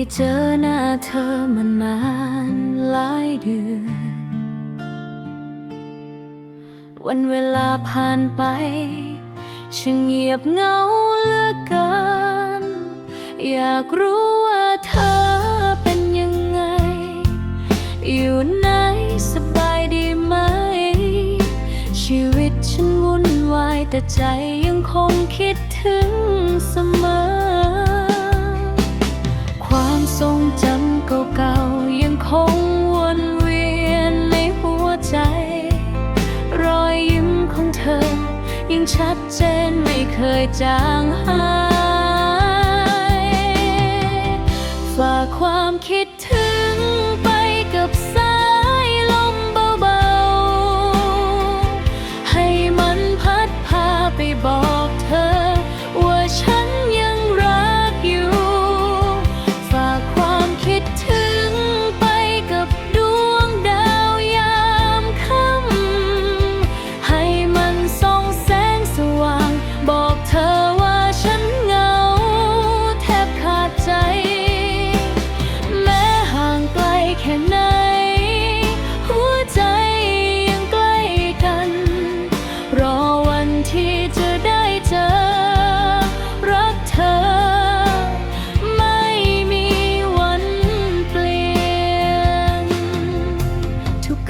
ไม่ได้เจอหน้าเธอมานานหลายเดือน วันเวลาผ่านไปช่างเงียบเหงาเหลือเกิน อยากรู้ว่าเธอเป็นยังไง อยู่ไหนสบายดีไหม ชีวิตฉันวุ่นวายแต่ใจยังคงคิดถึงเสมอ งชัดเจนไม่เคยจางหาย ฝากความคิดถึง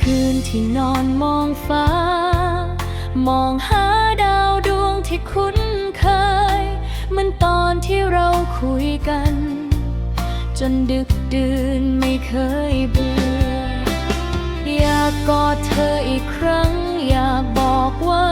คืนที่นอนมองฟ้า มองหาดาวดวงที่คุ้นเคย มันตอนที่เราคุยกัน จนดึกดื่นไม่เคยเบื่อ อยากกอดเธออีกครั้ง อยากบอกว่า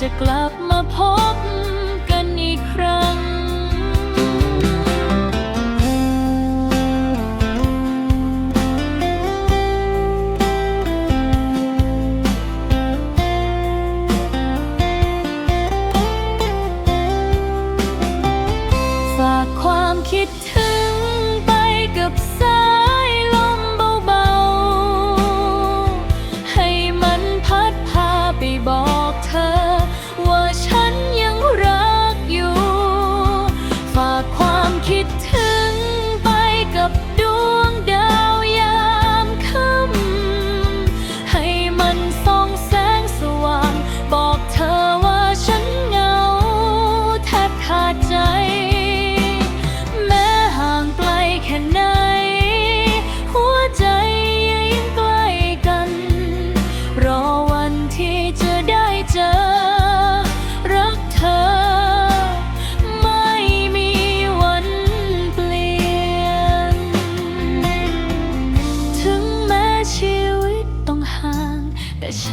จะกลับมาพบ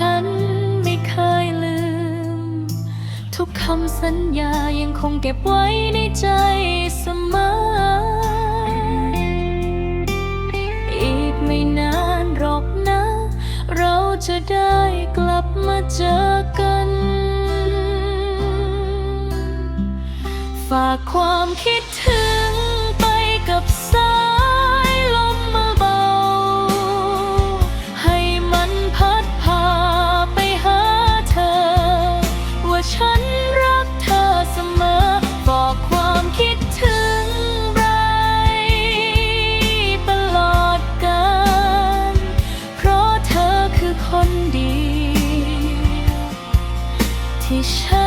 ฉันไม่เคยลืม ทุกคำสัญญายังคงเก็บไว้ในใจเสมอ อีกไม่นานหรอกนะ เราจะได้กลับมาเจอกัน ฝากความคิดถึง รา